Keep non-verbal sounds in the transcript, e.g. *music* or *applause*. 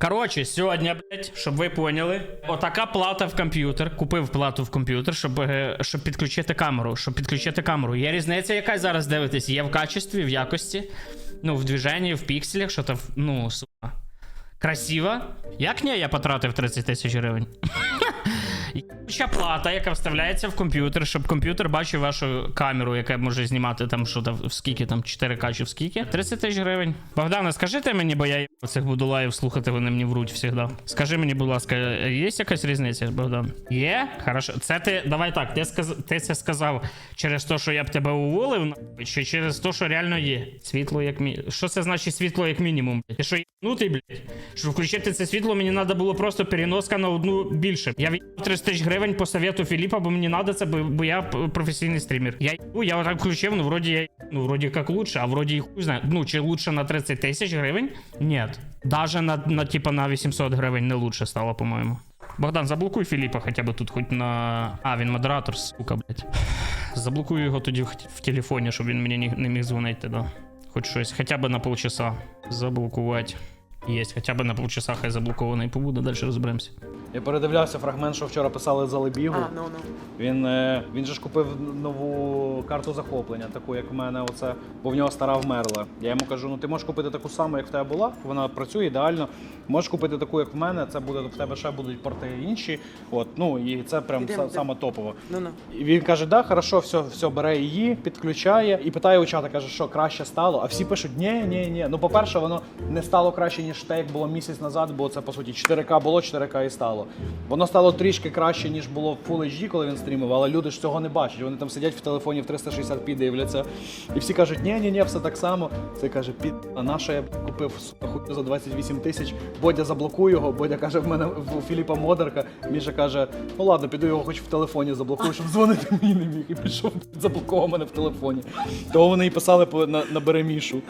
Коротше, сьогодні, блять, щоб ви поняли, отака плата в комп'ютер. Купив плату в комп'ютер, щоб, е, щоб підключити камеру. Щоб підключити камеру. Є різниця, яка зараз дивитесь? Є в качестві, в якості, ну, в движенні, в пікселях, що то, ну, сука. Красиво. Як ні, я потратив 30 тисяч гривень. *laughs* Ще плата, яка вставляється в комп'ютер, щоб комп'ютер бачив вашу камеру, яка може знімати там що там в скільки там 4К чи в скільки. 30 тисяч гривень. Богдане, скажите мені, бо я цих будулаїв слухати, вони мені вруть завжди. Скажи мені, будь ласка, є якась різниця, Богдан? Є? Хорошо. Це ти, давай так, ти, сказ... ти це сказав через те, що я б тебе уволив, чи через те, що реально є? Світло як мі... Що це значить світло як мінімум? Ти що єбнутий, блядь? Щоб включити це світло, мені треба було просто переноска на одну більше. Я віддав 30 тисяч гривень по совету Філіпа, бо мені треба це, бо, я професійний стрімер. Я їбу, я отак включив, ну вроді я ну вроді як лучше, а вроді і хуй знає. Ну чи лучше на 30 тисяч гривень? Ні. Даже на, на типа на 800 гривень не лучше стало, по-моєму. Богдан, заблокуй Філіпа хоча б тут, хоч на. А, він модератор, сука, блядь. Заблокую його тоді в, телефоні, щоб він мені не, не міг дзвонити, да. Хоч щось, хоча б на полчаса. Заблокувати. Єсть, хоча б на полчаса хай заблокований побуде, далі розберемося. Я передивлявся фрагмент, що вчора писали за Лебігу. А, ну ну. Він, е, він же ж купив нову карту захоплення, таку, як в мене, оце, бо в нього стара вмерла. Я йому кажу: ну ти можеш купити таку саму, як в тебе була, вона працює ідеально. Можеш купити таку, як в мене, це буде в тебе ще будуть порти інші. От, ну і це прям са- саме топово. Ну ну. І він каже: да, хорошо, все, все, бере її, підключає і питає у чата, каже, що краще стало. А всі пишуть: ні, ні, ні. Ну, по-перше, воно не стало краще, ніж те, як було місяць назад, бо це по суті 4К було, 4К і стало. Воно стало трішки краще, ніж було в Full HD, коли він стрімив, але люди ж цього не бачать. Вони там сидять в телефоні в 360p дивляться. І всі кажуть, ні, ні, ні, все так само. Це каже, під а на що я купив хуйню за 28 тисяч. Бодя заблокує його. Бодя каже, в мене у Філіпа модерка. Міша каже, ну ладно, піду його хоч в телефоні заблокую, щоб дзвонити мені не міг. І пішов *laughs* заблокував мене в телефоні. Того вони і писали на, набери Мішу.